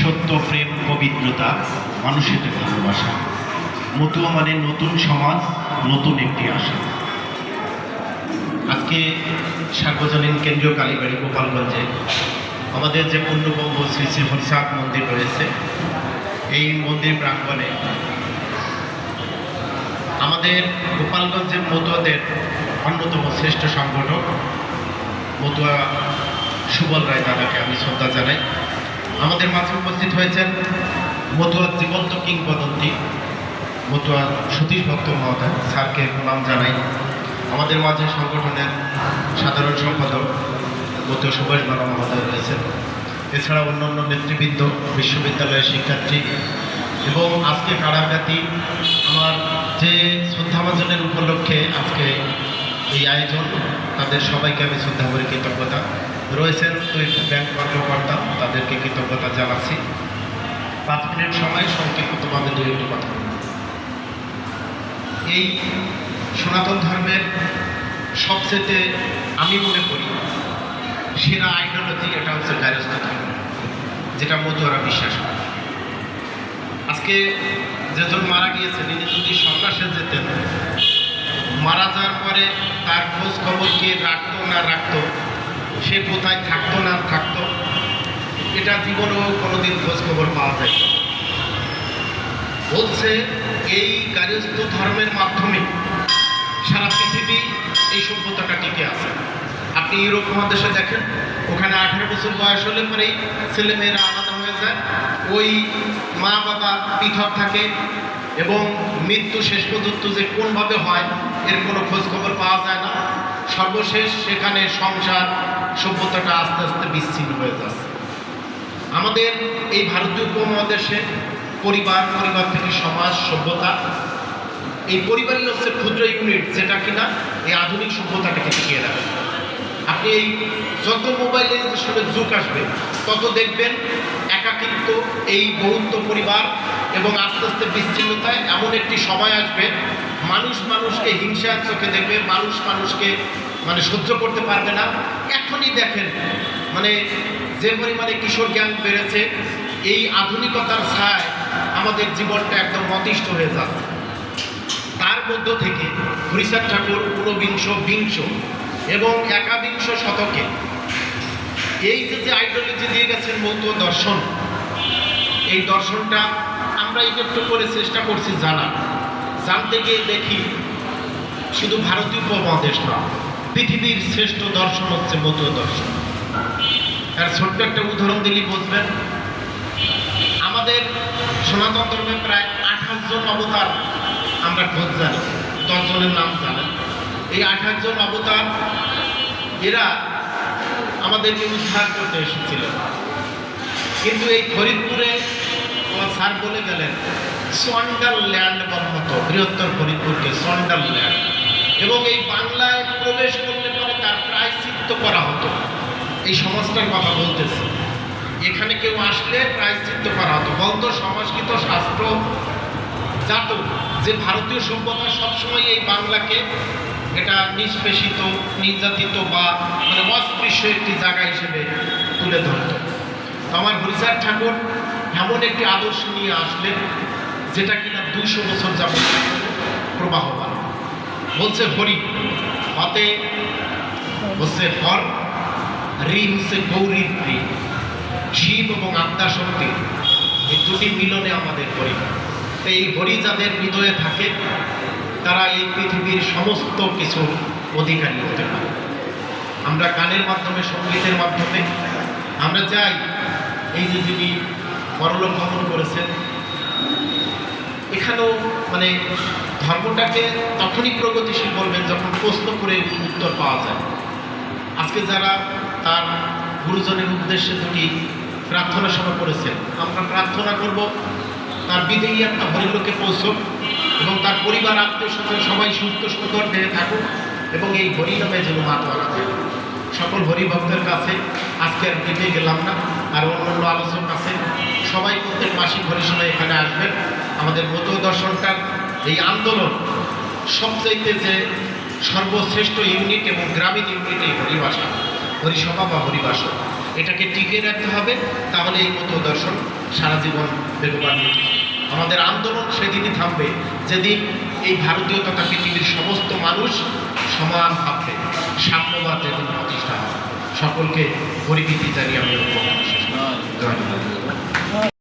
সত্য প্রেম, পবিত্রতা, মানুষের ভালোবাসা। মতুয়া মানে নতুন সমাজ, নতুন একটি আশা। আজকে সার্বজনীন কেন্দ্রীয় কালীবাড়ি, গোপালগঞ্জে আমাদের যে পূর্ণবঙ্গ শ্রী শ্রী হরিসাদ মন্দির রয়েছে, এই মন্দির প্রাঙ্গণে আমাদের গোপালগঞ্জের মতুয়াদের অন্যতম শ্রেষ্ঠ সংগঠক মতুয়া সুবল রায় দাদাকে আমি শ্রদ্ধা জানাই। আমাদের মাঝে উপস্থিত হয়েছেন মতুয়া জীবন্ত কিংবদন্তি, মতুয়া সতীশ ভক্ত মহোদয় স্যারকে প্রণাম জানাই। আমাদের মাঝে সংগঠনের সাধারণ সম্পাদক মতুয়া সুভাষ বালা মহোদয় রয়েছেন। এছাড়া অন্যান্য নেতৃবৃন্দ, বিশ্ববিদ্যালয়ের শিক্ষার্থী এবং আজকে কারাগাতি আমার যে শ্রদ্ধাভাজনের উপলক্ষে আজকে এই আয়োজন, তাদের সবাইকে আমি শ্রদ্ধা করি কৃতজ্ঞতা। রয়েছেন দুই ব্যাংক কর্মকর্তা তাদেরকে কৃতজ্ঞতা জানাচ্ছি। পাঁচ মিনিট সময় সংক্ষিপ্তভাবে দুই একটি কথা এই সনাতন ধর্মের সবচেয়ে আমি মনে করি সেরা আইডিওলজি এটা হচ্ছে গায়স্থ ধর্ম, যেটা মধুয়ারা বিশ্বাস করে। আজকে যেজন মারা গিয়েছেন তিনি যদি সন্ন্যাসে যেতেন, মারা যাওয়ার পরে তার খোঁজ খবর কে রাখতো না রাখতো, সে কোথায় থাকতো না থাকতো এটা জীবনেও কোনোদিন খোঁজ খবর পাওয়া যায় বলছে, এই গার্হস্থ ধর্মের মাধ্যমে সারা পৃথিবী এই সভ্যতাটা টিকে আছে। আপনি ইউরোপ মহাদেশে দেখেন, ওখানে আঠেরো বছর বয়স হলে পরেই ছেলেমেয়েরা আলাদা হয়ে যায়। ওই মা বাবা পৃথক থাকে এবং মৃত্যু শেষ পর্যন্ত যে কোনভাবে হয়, এর কোনো খোঁজ খবর পাওয়া যায় না। সর্বশেষ সেখানে সংসার, সভ্যতাটা আস্তে আস্তে বিচ্ছিন্ন হয়ে যাচ্ছে। আমাদের এই ভারতীয় উপমহাদেশে পরিবার পরিবার থেকে সমাজ, সভ্যতা, এই পরিবারই হচ্ছে ক্ষুদ্র ইউনিট যেটা কিনা এই আধুনিক সভ্যতাটাকে টিকিয়ে রাখে আপনি এই যত মোবাইলে আসলে যুগ আসবে, তত দেখবেন একাকিত্ব, এই বহুত্ব পরিবার এবং আস্তে আস্তে বিচ্ছিন্নতায় এমন একটি সময় আসবে, মানুষ মানুষকে হিংসার চোখে দেখবে, মানুষ মানুষকে মানে সহ্য করতে পারবে না। এখনই দেখেন মানে যে পরিমাণে কিশোর জ্ঞান বেড়েছে, এই আধুনিকতার ছায় আমাদের জীবনটা একদম অতিষ্ঠ হয়ে যাচ্ছে। তার মধ্য থেকে হরিচাঁদ ঠাকুর ঊনবিংশ বিংশ এবং একাবিংশ শতকে এই যে যে আইডিওলজি দিয়ে গেছেন মৌত দর্শন, এই দর্শনটা আমরা একটু করে চেষ্টা করছি জানা জানতে গিয়ে দেখি, শুধু ভারতীয় উপমহাদেশ না পৃথিবীর শ্রেষ্ঠ দর্শন হচ্ছে মৌত দর্শন। তার ছোট্ট একটা উদাহরণ দিলেই বুঝবেন, আমাদের সনাতন ধর্মে প্রায় আঠাশ জন অবতার আমরা খোঁজ জানি দশজনের নাম জানেন। এই আঠাশ জন অবতার, এরা আমাদেরকে উদ্ধার করতে এসেছিল। কিন্তু এই ফরিদপুরে আমার স্যার বলে গেলেন সন্ডাল ল্যান্ড বলার মতো বৃহত্তর ফরিদপুরকে সন্ডাল ল্যান্ড এবং এই বাংলায় প্রবেশ করলে পরে তার প্রায়শ্চিত্ত করা হতো। এই সমাজটার কথা বলতেছে। এখানে কেউ আসলে প্রায়শ্চিত্ত করা হতো। বলতো, সংস্কৃত, শাস্ত্র জাত যে ভারতীয় সভ্যতা সবসময় এই বাংলাকে এটা নিষ্পেষিত, নির্যাতিত বা মানে অস্পৃশ্য একটি জায়গা হিসেবে তুলে ধরত। আমার হরিচাঁদ ঠাকুর এমন একটি আদর্শ নিয়ে আসলেন, যেটা কিনা দুইশো বছর যাবত প্রবাহমান। বলছে হরি হতে হচ্ছে হর রি হচ্ছে গৌরীর প্রি শিব এবং আত্মা শক্তি এই দুটি মিলনে আমাদের হরি এই হরি যাদের হৃদয়ে থাকে, তারা এই পৃথিবীর সমস্ত কিছু অধিকারী হতে পারে। আমরা গানের মাধ্যমে, সঙ্গীতের মাধ্যমে, আমরা চাই এই যে যিনি পরলোক গমন করেছেন এখানেও মানে ধর্মটাকে তখনই প্রগতিশীল বলবেন যখন প্রশ্ন করে উত্তর পাওয়া যায়। আজকে যারা তার গুরুজনের উদ্দেশ্যে দুটি প্রার্থনা সভা করেছেন, আমরা প্রার্থনা করব, তার বিদেহী একটা হরিলোকে পৌঁছক এবং তার পরিবার আত্মীয় স্বজন সবাই সুস্থ সুন্দর দেহে থাকুক এবং এই হরিনামে যেন মাতোয়ারা থাকে সকল হরিভক্তের কাছে আজকে আর দিতে গেলাম না, আর অন্যান্য আলোচক আছে। সবাই প্রত্যেক মাসিক হরিসভায় এখানে আসবেন। আমাদের মত দর্শনটার এই আন্দোলন সবচাইতে যে সর্বশ্রেষ্ঠ ইউনিট এবং গ্রামীণ ইউনিট এই হরিভাষা, হরিসভা বা হরিভাষা, এটাকে টিকে রাখতে হবে। তাহলে এই মতো দর্শন সারা জীবন বেগবান আমাদের আন্দোলন সেদিনই থামবে। যেদিন এই ভারতীয় তথা পৃথিবীর সমস্ত মানুষ সমান ভাবতে সাম্যবাদ যাতে প্রতিষ্ঠা হয় সকলকে পরিবৃতি জানিয়ে আমি